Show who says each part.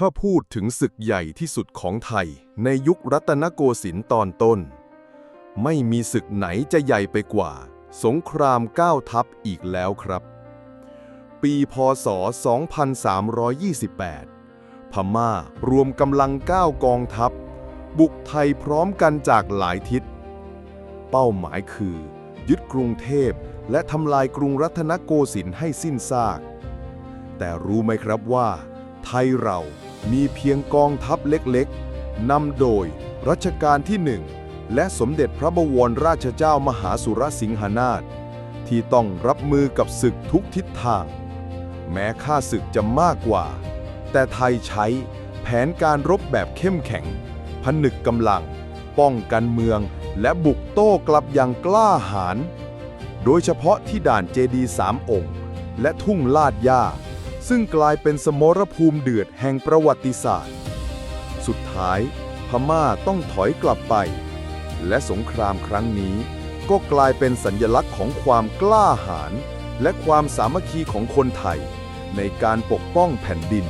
Speaker 1: ถ้าพูดถึงศึกใหญ่ที่สุดของไทย ในยุครัตนโกสินทร์ตอนต้น ไม่มีศึกไหนจะใหญ่ไปกว่า สงครามเก้าทัพอีกแล้วครับ ปีพศ 2328 พม่ารวมกำลังเก้ากองทัพ บุกไทยพร้อมกันจากหลายทิศ เป้าหมายคือ ยึดกรุงเทพและทำลายกรุงรัตนโกสินทร์ให้สิ้นซาก แต่รู้ไหมครับว่าไทยเรา มีเพียงกองทัพเล็กๆ นำโดยรัชกาลที่หนึ่งและสมเด็จพระบวรราชเจ้ามหาสุรสิงหนาถที่ต้องรับมือกับศึกทุกทิศทาง แม้ค่าศึกจะมากกว่า แต่ไทยใช้แผนการรบแบบเข้มแข็ง ผนึกกำลัง ป้องกันเมืองและบุกโต้กลับอย่างกล้าหาญโดยเฉพาะที่ด่านเจดีสามองค์ และทุ่งลาดย่า ซึ่งกลายเป็นสมรภูมิเดือดแห่งประวัติศาสตร์ สุดท้าย พม่าต้องถอยกลับไป และสงครามครั้งนี้ ก็กลายเป็นสัญญลักษณ์ของความกล้าหาญและความสามัคคีของคนไทย ในการปกป้องแผ่นดิน